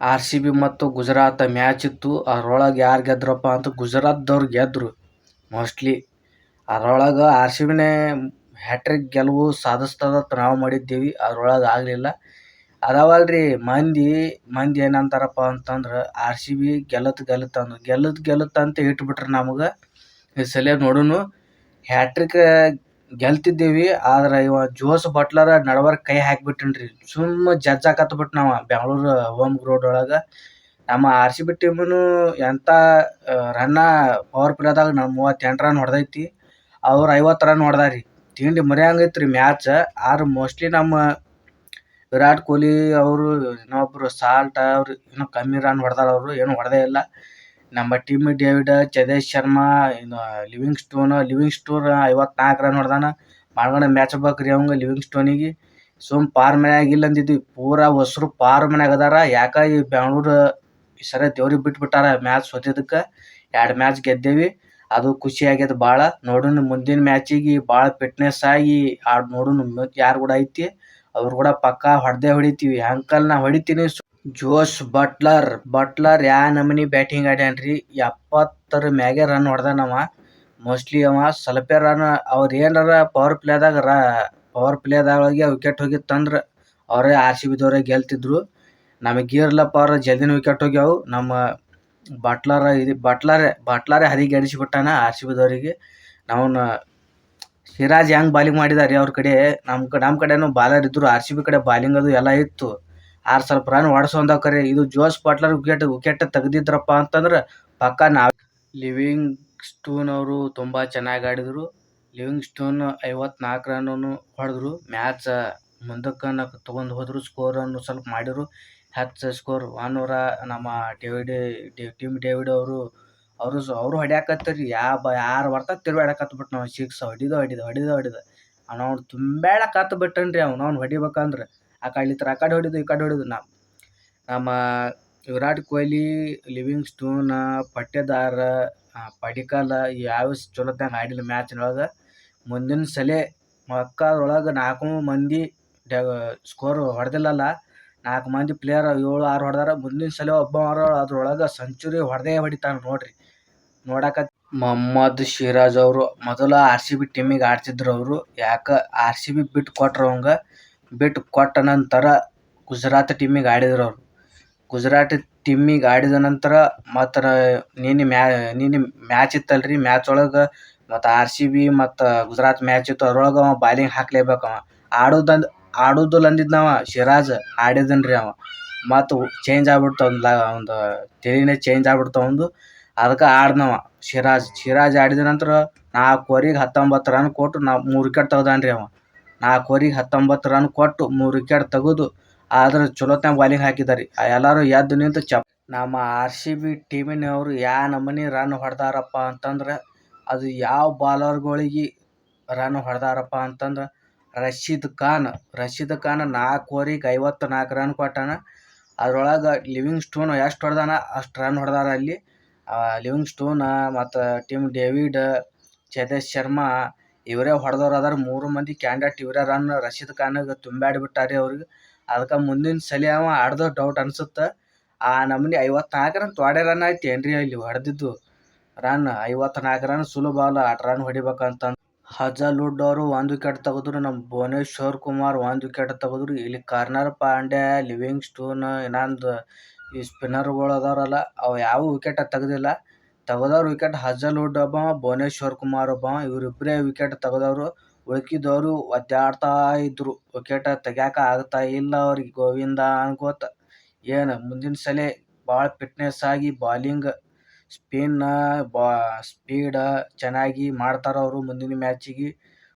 R C B ಮತ್ತು Gujarat match ಇತ್ತು. ಅದ್ರೊಳಗೆ ಯಾರು ಗೆದ್ರಪ್ಪ ಅಂತ ಗುಜರಾತ್ದವ್ರು ಗೆದ್ದರು ಮೋಸ್ಟ್ಲಿ ಅದ್ರೊಳಗೆ ಆರ್ ಸಿ ಬಿನೇ ಹ್ಯಾಟ್ರಿಕ್ ಗೆಲುವು ಸಾಧಿಸ್ತದಂತ ನಾವು ಮಾಡಿದ್ದೀವಿ. ಅದ್ರೊಳಗೆ ಆಗಲಿಲ್ಲ. ಅದಾವಲ್ರಿ, ಮಂದಿ ಮಂದಿ ಏನಂತಾರಪ್ಪ ಅಂತಂದ್ರೆ ಆರ್ ಸಿ ಬಿ ಗೆಲ್ಲತ್ ಗೆಲತ್ ಅಂದ್ರೆ ಗೆಲತ್ ಗೆಲತ್ ಅಂತ ಇಟ್ಬಿಟ್ರೆ ನಮಗೆ. ಈ ಸಲ ನೋಡೂನು ಹ್ಯಾಟ್ರಿಕ್ ಗೆಲ್ತಿದ್ದೀವಿ, ಆದ್ರೆ ಇವ ಜೋಸ್ ಬಟ್ಲರ್ ನಡವರ್ ಕೈ ಹಾಕಿಬಿಟ್ಟನ್ರಿ ಸುಮ್ಮ ಜಜ್ಜಾಕತ್ಬಿಟ್ಟು ನಾವು ಬೆಂಗಳೂರು ಹೋಮ್ ಗ್ರೌಂಡ್ ಒಳಗೆ. ನಮ್ಮ ಆರ್ ಸಿ ಬಿ ಟೀಮನು ಎಂಥ ರನ್ನ ಪವರ್ ಪ್ಲೇದಾಗ ನಾವು ಮೂವತ್ತೆಂಟು ರನ್ ಹೊಡೆದೈತಿ. ಅವ್ರು ಐವತ್ತು ರನ್ ಹೊಡೆದಾರಿ. ತಿಂಡಿ ಮರ್ಯಾಂಗೈತೆ ರೀ ಮ್ಯಾಚ್. ಆದ್ರೆ ಮೋಸ್ಟ್ಲಿ ನಮ್ಮ ವಿರಾಟ್ ಕೊಹ್ಲಿ ಅವರು ಇನ್ನೊಬ್ರು ಸಾಲ್ಟ್ ಅವ್ರು ಇನ್ನೂ ಕಮ್ಮಿ ರನ್ ಹೊಡೆದಾರ ಅವರು, ಏನು ಹೊಡೆದೇ ಇಲ್ಲ. ನಮ್ಮ team David Jitesh Sharma Livingstone Livingstone ಐವತ್ನಾಲ್ಕು ರನ್ ಹೊಡೆದಾನ. ಮಾಡ್ಕೊಂಡು ಮ್ಯಾಚ್ ಬೇಕ್ರಿ ಅವಂಗ ಲಿವಿಂಗ್ ಸ್ಟೋನಿಗೆ ಸುಮ್ ಪಾರ್ ಮನ್ಯಾಗ ಇಲ್ಲ ಅಂದಿದ್ವಿ. ಪೂರಾ ಹೊಸರು ಪಾರ್ ಮನ್ಯಾಗ ಅದಾರ. ಯಾಕ ಈ ಬೆಂಗಳೂರು ಈ ಸರ ದೇವ್ರಿಗೆ ಬಿಟ್ಬಿಟ್ಟಾರ ಮ್ಯಾಚ್ ಸೋತಿದ್ದಕ್ಕೆ. ಎರಡು ಮ್ಯಾಚ್ ಗೆದ್ದೇವಿ. ಅದು ಖುಷಿ ಆಗ್ಯದ ಭಾಳ ನೋಡೋಣ ಮುಂದಿನ ಮ್ಯಾಚಿಗೆ ಭಾಳ ಫಿಟ್ನೆಸ್ ಆಗಿ ಆಡ್ ನೋಡೋಣ ಯಾರು ಕೂಡ ಐತಿ. ಅವ್ರು ಕೂಡ ಪಕ್ಕಾ ಹೊಡೆದೇ ಹೊಡಿತೀವಿ. ಅಂಕಲ್ ನಾ ಹೊಡಿತೀನಿ ಜೋಶ್ ಬಟ್ಲರ್ ಬಟ್ಲರ್ ಯಾ ನಮನಿ ಬ್ಯಾಟಿಂಗ್ ಆಡ್ಯಾನ್ರಿ? ಎಪ್ಪತ್ತರ ಮ್ಯಾಗೆ ರನ್ ಹೊಡೆದಾನವ ಮೋಸ್ಟ್ಲಿ ಅವ ಸ್ವಲ್ಪ ರನ್ ಅವ್ರು ಏನಾರ ಪವರ್ ಪ್ಲೇದಾಗ ರ ಪವರ್ ಪ್ಲೇದಾಗೆ ವಿಕೆಟ್ ಹೋಗಿತ್ತಂದ್ರೆ ಅವರೇ ಆರ್ ಸಿ ಬಿದವರೇ ಗೆಲ್ತಿದ್ರು. ನಮಗೆ ಗೀರ್ಲಪ್ಪ ಅವ್ರ ಜಲ್ದಿನ ವಿಕೆಟ್ ಹೋಗ್ಯಾವು. ನಮ್ಮ ಬಟ್ಲರ ಇದು ಬಟ್ಲರೇ ಬಟ್ಲರೇ ಹದಿಗೆಡಿಸಿಬಿಟ್ಟಾನ ಆರ್ ಸಿ ಬಿದವರಿಗೆ. ನಾವನ್ನ ಸಿರಾಜ್ ಹೆಂಗ್ ಬಾಲಿಂಗ್ ಮಾಡಿದಾರೆ ಅವ್ರ ಕಡೆ? ನಮ್ಮ ನಮ್ ನಮ್ಮ ಕಡೆನೂ ಬಾಲರ್ ಇದ್ರು ಆರ್ ಸಿ ಬಿ ಕಡೆ ಬಾಲಿಂಗ್ ಅದು ಎಲ್ಲ ಇತ್ತು. ಆರು ಸ್ವಲ್ಪ ರನ್ ಹೊಡ್ಸೊಂದಾವ್ ಕರೆ. ಇದು ಜೋಸ್ ಬಟ್ಲರ್ ವಿಕೆಟ್ ವಿಕೆಟ್ ತೆಗ್ದಿದ್ರಪ್ಪ ಅಂತಂದ್ರೆ ಪಕ್ಕ ನಾವು ಲಿವಿಂಗ್ ಸ್ಟೂನ್ ಅವರು ತುಂಬ ಚೆನ್ನಾಗಿ ಆಡಿದರು. ಲಿವಿಂಗ್ ಸ್ಟೋನ್ ಐವತ್ನಾಲ್ಕು ರನ್ನನ್ನು ಹೊಡೆದ್ರು. ಮ್ಯಾಚ್ ಮುಂದಕ್ಕೆ ತೊಗೊಂಡು ಹೋದರು ಸ್ಕೋರನ್ನು ಸ್ವಲ್ಪ ಮಾಡಿದ್ರು. ಹತ್ತು ಸ್ಕೋರ್ ಒನ್ ಅವರ ನಮ್ಮ ಡೇವಿಡ್ ಟೀಮ್ ಡೇವಿಡ್ ಅವರು ಅವರು ಅವರು ಹೊಡ್ಯಾಕತ್ತರಿ. ಯಾ ಬ, ಯಾರು ಬರ್ತಾರೆ ತಿರ್ಗಾಡಕತ್ಬಿಟ್ಟು ನಾವು ಸಿಕ್ಸ್ ಹೊಡಿದ ಹೊಡಿದ ಹೊಡಿದ ಹೊಡಿದ. ಅವ್ನವ್ನು ತುಂಬ್ಯಾಡಕತ್ತು ಬಿಟ್ಟನ್ರಿ ಅವ್ನವ್ನು ಹೊಡಿಬೇಕಂದ್ರೆ. ಆ ಕಡ್ಲಿತ್ರ ಆ ಕಡೆ ಹೊಡಿದು, ಈ ಕಡೆ ಹೊಡಿದು. ನಾ, ನಮ್ಮ ವಿರಾಟ್ ಕೊಹ್ಲಿ, ಲಿವಿಂಗ್ ಸ್ಟೋನ್, ಪಟ್ಟೇದಾರ ಪಡಿಕಲ್ ಯಾವ ಚಲೋತ್ನಾಗ ಆಡಿಲ್ಲ ಮ್ಯಾಚ್ನೊಳಗೆ ಮುಂದಿನ ಸಲೆ ಮಕ್ಕಳೊಳಗೆ ನಾಲ್ಕು ಮಂದಿ ಸ್ಕೋರ್ ಹೊಡೆದಿಲ್ಲಲ್ಲ. ನಾಲ್ಕು ಮಂದಿ ಪ್ಲೇಯರ್ ಏಳು, ಆರು ಹೊಡೆದಾರ. ಮುಂದಿನ ಸಲ ಒಬ್ಬ ಅದ್ರೊಳಗೆ ಸೆಂಚುರಿ ಹೊಡೆದೇ ಹೊಡಿತಾನೆ ನೋಡ್ರಿ. ನೋಡಕ ಮೊಹಮ್ಮದ್ ಶಿರಾಜ್ ಅವರು ಮೊದಲ ಆರ್ ಸಿ ಬಿ ಟೀಮಿಗೆ ಆಡ್ತಿದ್ರು ಅವರು. ಯಾಕ ಆರ್ ಸಿ ಬಿ ಬಿಟ್ಟು ಕೊಟ್ರು ಅವಂಗ. ಬಿಟ್ಟು ಕೊಟ್ಟ ನಂತರ ಗುಜರಾತ್ ಟೀಮಿಗೆ ಆಡಿದ್ರು ಅವರು. ಗುಜರಾತ್ ಟೀಮಿಗೆ ಆಡಿದ ನಂತರ ಮತ್ತು ನಿನ್ನೆ ಮ್ಯಾ, ನಿನ್ನೆ ಮ್ಯಾಚ್ ಇತ್ತಲ್ರಿ. ಮ್ಯಾಚ್ ಒಳಗೆ ಮತ್ತು ಆರ್ ಸಿ ಬಿ ಮತ್ತು ಗುಜರಾತ್ ಮ್ಯಾಚ್ ಇತ್ತು. ಅದ್ರೊಳಗೆ ಅವ ಬಾಲಿಂಗ್ ಹಾಕ್ಲೇಬೇಕು ಅವ. ಆಡೋದಂದು ಆಡೋದಿಲ್ಲ ಅಂದಿದ್ನವ ಸಿರಾಜ್ ಆಡಿದನ್ರಿ ಅವ. ಮತ್ತು ಚೇಂಜ್ ಆಗ್ಬಿಡ್ತು ಒಂದು ತಲೆನೇ ಚೇಂಜ್ ಆಗ್ಬಿಡ್ತು ಅವಂದು ಅದಕ್ಕೆ ಆಡ್ನವ ಸಿರಾಜ್ ಶಿರಾಜ್ ಆಡಿದ ನಂತರ ನಾಲ್ಕು ಓವರಿಗೆ ಹತ್ತೊಂಬತ್ತು ರನ್ ಕೊಟ್ಟು ನಾ ಮೂರು ವಿಕೆಟ್ ತೆಗ್ದಾನ್ರಿ ಅವ. ನಾಲ್ಕು ಓವರಿಗೆ ಹತ್ತೊಂಬತ್ತು ರನ್ ಕೊಟ್ಟು ಮೂರು ವಿಕೆಟ್ ತೆಗೆದು ಆದ್ರೆ ಚಲೋತ್ನಾಗ ಬಾಲಿಂಗ್ ಹಾಕಿದಾರೆ. ಎಲ್ಲರೂ ಎದ್ದು ನಿಂತು ಚಪ್ ನಮ್ಮ ಆರ್ ಸಿ ಬಿ ಟೀಮಿನವರು ಯಾ ನಮೂನಿ ರನ್ ಹೊಡೆದಾರಪ್ಪ ಅಂತಂದ್ರೆ ಅದು ಯಾವ ಬಾಲರ್ಗಳಿಗೆ ರನ್ ಹೊಡೆದಾರಪ್ಪ ಅಂತಂದ್ರೆ ರಶೀದ್ ಖಾನ್. ರಶೀದ್ ಖಾನ್ ನಾಲ್ಕು ಓವರಿಗೆ ಐವತ್ತು ನಾಲ್ಕು ರನ್ ಕೊಟ್ಟಾನ. ಅದ್ರೊಳಗೆ ಲಿವಿಂಗ್ ಸ್ಟೋನ್ ಎಷ್ಟು ಹೊಡೆದಾನ ಅಷ್ಟು ರನ್ ಹೊಡೆದಾರ ಅಲ್ಲಿ. ಲಿವಿಂಗ್ ಸ್ಟೋನ್ ಮತ್ತು ಟಿಮ್ ಡೇವಿಡ್ ಚೇತೇಶ್ ಶರ್ಮಾ ಇವರೇ ಹೊಡೆದವ್ರು ಅದಾರ. ಮೂರು ಮಂದಿ ಕ್ಯಾಂಡಿಡೇಟ್ ಇವರೇ ರನ್ ರಶೀದ್ ಖಾನ್ಗೆ ಬಿಟ್ಟಾರೆ ಅವ್ರಿಗೆ ಅದಕ್ಕೆ ಮುಂದಿನ ಸಲ ಅವ ಆಡ್ದೋ ಡೌಟ್ ಅನ್ಸುತ್ತೆ. ಆ, ನಮೂನಿ ಐವತ್ನಾಲ್ಕು ರನ್ ತ್ವಾಡೆ ರನ್ ಆಯ್ತು ಏನ್ರಿ ಇಲ್ಲಿ ಹೊಡೆದಿದ್ದು. ರನ್ ಐವತ್ನಾಲ್ಕು ರನ್ ಸುಲಭ ಅಲ್ಲ. ಆಟ ರನ್ ಹೊಡಿಬೇಕಂತ. ಹಜಲುಡ್ ಅವರು ಒಂದು ವಿಕೆಟ್ ತೆಗೆದ್ರು. ನಮ್ಮ ಭುವನೇಶ್ವರ್ ಕುಮಾರ್ ಒಂದು ವಿಕೆಟ್ ತೆಗೆದ್ರು. ಇಲ್ಲಿ ಕಾರ್ನರ್ ಪಾಂಡ್ಯ ಲಿವಿಂಗ್ ಸ್ಟೋನ್ ಇನ್ನೊಂದು ಈ ಸ್ಪಿನ್ನರ್ಗಳು ಅದಾರಲ್ಲ, ಅವು ಯಾವ ವಿಕೆಟ್ ತೆಗೆದಿಲ್ಲ. ತೆಗ್ದವ್ರು ವಿಕೆಟ್ ಹಜಲ್ವುಡ್ ಒಬ್ಬ, ಭುವನೇಶ್ವರ್ ಕುಮಾರ್ ಒಬ್ಬ ಇವರಿಬ್ಬರೇ ವಿಕೆಟ್ ತೆಗೆದವರು. ಉಳ್ಕಿದವರು ಒದ್ದಾಡ್ತಾ ಇದ್ರು. ವಿಕೆಟ್ ತೆಗ್ಯಾಕ ಆಗ್ತಾ ಇಲ್ಲ ಅವ್ರಿಗೆ. ಗೋವಿಂದ ಅನ್ಕೋತ, ಏನು ಮುಂದಿನ ಸಲ ಭಾಳ ಫಿಟ್ನೆಸ್ ಆಗಿ ಬಾಲಿಂಗ್ ಸ್ಪಿನ್ ಬಾ ಸ್ಪೀಡ ಚೆನ್ನಾಗಿ ಮಾಡ್ತಾರೆ ಅವರು ಮುಂದಿನ ಮ್ಯಾಚಿಗೆ